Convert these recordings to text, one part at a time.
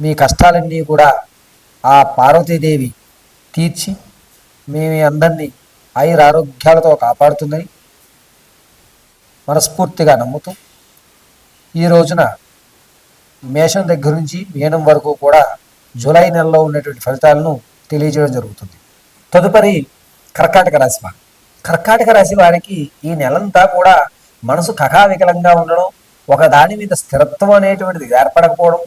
మీ కష్టాలన్నీ కూడా ఆ పార్వతీదేవి తీర్చి మీ అందరినీ ఐర ఆరోగ్యాలతో కాపాడుతుందని మనస్ఫూర్తిగా నమ్ముతూ ఈ రోజున మేషం దగ్గర నుంచి మీనం వరకు కూడా జూలై నెలలో ఉన్నటువంటి ఫలితాలను తెలియజేయడం జరుగుతుంది. తదుపరి కర్కాటక రాశి వారు. కర్కాటక రాశి వారికి ఈ నెలంతా కూడా మనసు కకావికలంగా ఉండడం ఒక దాని మీద స్థిరత్వం అనేటువంటిది ఏర్పడకపోవడం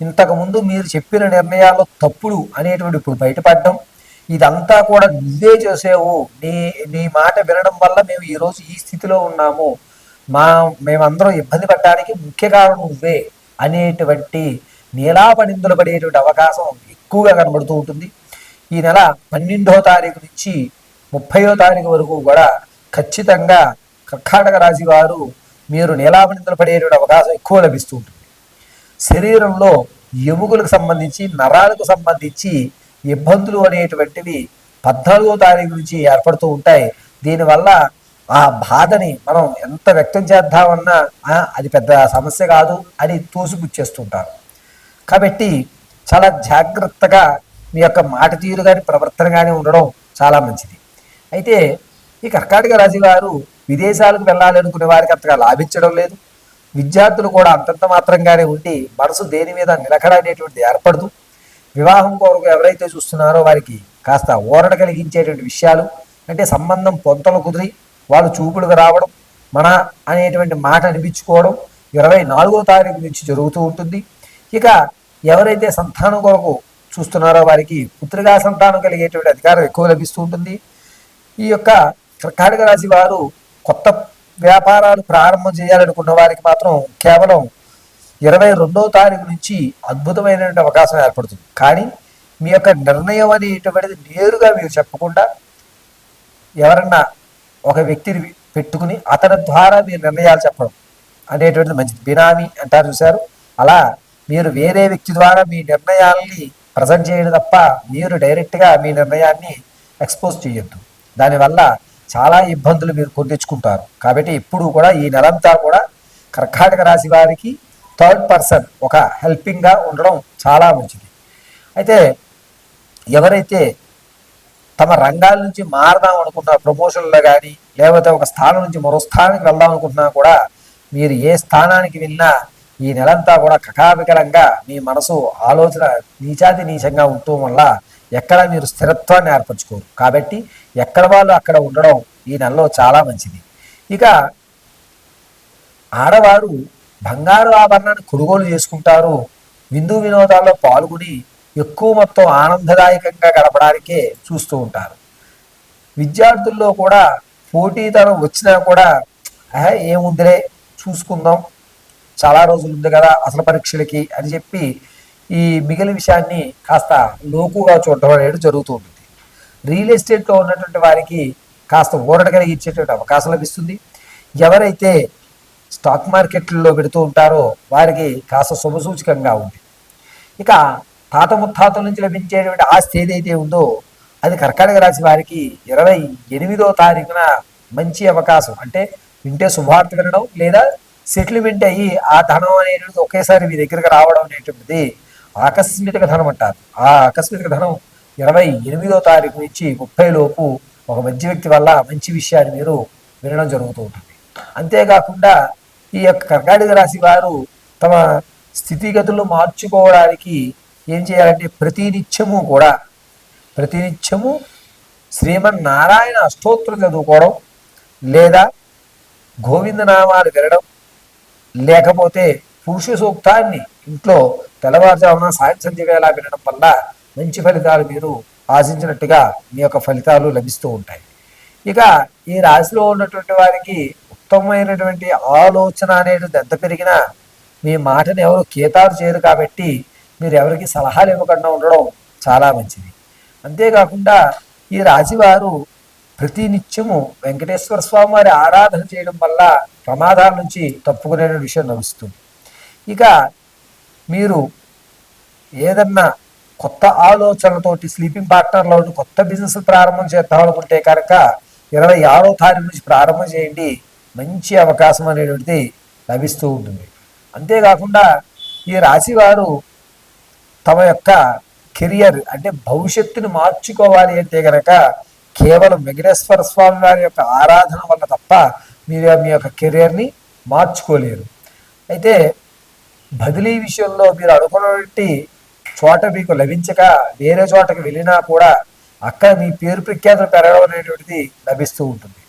ఇంతకుముందు మీరు చెప్పిన నిర్ణయాల్లో తప్పుడు అనేటువంటి ఇప్పుడు బయటపడడం. ఇదంతా కూడా నువ్వే చేసేవు. నీ నీ మాట వినడం వల్ల మేము ఈరోజు ఈ స్థితిలో ఉన్నాము. మా మేమందరం ఇబ్బంది పడడానికి ముఖ్య కారణం నువ్వే అనేటువంటి నీలాపనిందులు పడేటువంటి అవకాశం ఎక్కువగా కనబడుతూ ఉంటుంది. ఈ నెల పన్నెండో తారీఖు నుంచి ముప్పయో తారీఖు వరకు కూడా ఖచ్చితంగా కర్కాటక రాశి వారు మీరు నీలాపనిందులు పడేటువంటి అవకాశం ఎక్కువ లభిస్తూ ఉంటుంది. శరీరంలో ఎముకలకు సంబంధించి నరాలకు సంబంధించి ఇబ్బందులు అనేటువంటివి పద్నాలుగో తారీఖు నుంచి ఏర్పడుతూ ఉంటాయి. దీనివల్ల ఆ బాధని మనం ఎంత వ్యక్తం చేద్దామన్నా అది పెద్ద సమస్య కాదు అని తోసిపుచ్చేస్తుంటారు. కాబట్టి చాలా జాగ్రత్తగా మీ యొక్క మాట తీరు కానీ ప్రవర్తన కానీ ఉండడం చాలా మంచిది. అయితే ఈ కర్కాటక రాశి వారు విదేశాలకు వెళ్ళాలనుకునే వారికి అంతగా లాభించడం లేదు. విద్యార్థులు కూడా అంతంత మాత్రంగానే ఉండి మనసు దేని మీద నిలకడ అనేటువంటిది ఏర్పడదు. వివాహం కొరకు ఎవరైతే చూస్తున్నారో వారికి కాస్త ఓరట కలిగించేటువంటి విషయాలు అంటే సంబంధం పొంతలు కుదిరి వాళ్ళు చూపుడుకు రావడం మన అనేటువంటి మాట అనిపించుకోవడం ఇరవై నాలుగో తారీఖు నుంచి జరుగుతూ ఉంటుంది. ఇక ఎవరైతే సంతానం కొరకు చూస్తున్నారో వారికి పుత్రికా సంతానం కలిగేటువంటి అధికారం ఎక్కువ లభిస్తూ ఉంటుంది. ఈ యొక్క కర్కాటక రాశి వారు కొత్త వ్యాపారాలు ప్రారంభం చేయాలనుకున్న వారికి మాత్రం కేవలం ఇరవై రెండో తారీఖు నుంచి అద్భుతమైనటువంటి అవకాశం ఏర్పడుతుంది. కానీ మీ యొక్క నిర్ణయం అనేటువంటిది నేరుగా మీరు చెప్పకుండా ఎవరన్నా ఒక వ్యక్తిని పెట్టుకుని అతని ద్వారా మీరు నిర్ణయాలు చెప్పడం అనేటువంటిది మంచిది. బినామీ అంటారు చూశారు. అలా మీరు వేరే వ్యక్తి ద్వారా మీ నిర్ణయాల్ని ప్రజెంట్ చేయడం తప్ప మీరు డైరెక్ట్గా మీ నిర్ణయాన్ని ఎక్స్పోజ్ చేయొద్దు. దానివల్ల చాలా ఇబ్బందులు మీరు కొట్టించుకుంటారు కాబట్టి ఇప్పుడు కూడా ఈ నెలంతా కూడా కర్కాటక రాశి వారికి థర్డ్ పర్సన్ ఒక హెల్పింగ్గా ఉండడం చాలా మంచిది. అయితే ఎవరైతే తమ రంగాల నుంచి మారదాం అనుకున్న ప్రమోషన్లో కానీ లేకపోతే ఒక స్థానం నుంచి మరో స్థానానికి వెళ్దాం అనుకుంటున్నా కూడా మీరు ఏ స్థానానికి వెళ్ళినా ఈ నెలంతా కూడా కకావికలంగా మీ మనసు ఆలోచన నీచాతి నీచంగా ఉండటం వల్ల ఎక్కడ మీరు స్థిరత్వాన్ని ఏర్పరచుకోరు. కాబట్టి ఎక్కడ వాళ్ళు అక్కడ ఉండడం ఈ నెలలో చాలా మంచిది. ఇక ఆడవారు బంగారు ఆభరణాన్ని కొనుగోలు చేసుకుంటారు. విందు వినోదాల్లో పాల్గొని ఎక్కువ మొత్తం ఆనందదాయకంగా గడపడానికే చూస్తూ ఉంటారు. విద్యార్థుల్లో కూడా పోటీతనం వచ్చినా కూడా ఏముందిలే చూసుకుందాం. చాలా రోజులు ఉంది కదా అసలు పరీక్షలకి అని చెప్పి ఈ మిగిలిన విషయాన్ని కాస్త లోకుగా చూడటం అనేది జరుగుతూ ఉంటుంది రియల్ ఎస్టేట్లో ఉన్నటువంటి వారికి కాస్త ఊరట కలిగించేటువంటి అవకాశం లభిస్తుంది. ఎవరైతే స్టాక్ మార్కెట్లలో పెడుతూ ఉంటారో వారికి కాస్త శుభసూచకంగా ఉంది. ఇక తాత ముత్తాతల నుంచి లభించేటువంటి ఆస్తి ఏదైతే ఉందో అది కర్కాటక రాశి వారికి ఇరవై ఎనిమిదో తారీఖున మంచి అవకాశం. అంటే వింటే శుభార్త వినడం లేదా సెటిల్మెంట్ అయ్యి ఆ ధనం అనేటువంటిది ఒకేసారి మీ దగ్గరకు రావడం అనేటువంటిది ఆకస్మిక ధనం అంటారు. ఆ ఆకస్మిక ధనం ఇరవై ఎనిమిదో తారీఖు నుంచి ముప్పై లోపు ఒక మంచి వ్యక్తి వల్ల మంచి విషయాన్ని మీరు వినడం జరుగుతూ ఉంటుంది. అంతేకాకుండా ఈ యొక్క కర్ణాటక రాశి వారు తమ స్థితిగతులు మార్చుకోవడానికి ఏం చేయాలంటే ప్రతినిత్యము కూడా ప్రతినిత్యము శ్రీమన్నారాయణ అష్టోత్తరం చదువుకోవడం లేదా గోవిందనామాలు వినడం లేకపోతే పురుష సూక్తాన్ని ఇంట్లో తెల్లవారుజామున సాయంత్రం సంధ్య వేళ వినడం వల్ల మంచి ఫలితాలు మీరు ఆశించినట్టుగా మీ యొక్క ఫలితాలు లభిస్తూ ఉంటాయి. ఇక ఈ రాశిలో ఉన్నటువంటి వారికి ఉత్తమమైనటువంటి ఆలోచన అనేది దెబ్బ పెరిగినా మీ మాటను ఎవరు కేతారు చేయరు కాబట్టి మీరు ఎవరికి సలహాలు ఇవ్వకుండా ఉండడం చాలా మంచిది. అంతేకాకుండా ఈ రాశివారు ప్రతి నిత్యము వెంకటేశ్వర స్వామి వారి ఆరాధన చేయడం వల్ల ప్రమాదాల నుంచి తప్పుకునే విషయం నడుస్తుంది. ఇక మీరు ఏదన్నా కొత్త ఆలోచనలతోటి స్లీపింగ్ పార్ట్నర్లో కొత్త బిజినెస్ ప్రారంభం చేద్దాం అనుకుంటే కనుక ఇరవై ఆరో తారీఖు నుంచి ప్రారంభం చేయండి. మంచి అవకాశం అనేటువంటిది లభిస్తూ ఉంటుంది. అంతేకాకుండా ఈ రాశి వారు తమ యొక్క కెరియర్ అంటే భవిష్యత్తును మార్చుకోవాలి అంటే కనుక కేవలం వెంకటేశ్వర స్వామి వారి యొక్క ఆరాధన వల్ల తప్ప మీరు మీ యొక్క కెరియర్ని మార్చుకోలేరు. అయితే బదిలీ విషయంలో మీరు అనుకున్నటువంటి చోట మీకు లభించక వేరే చోటకు వెళ్ళినా కూడా అక్కడ మీ పేరు ప్రఖ్యాతులు పెరగడం అనేటువంటిది లభిస్తూ ఉంటుంది.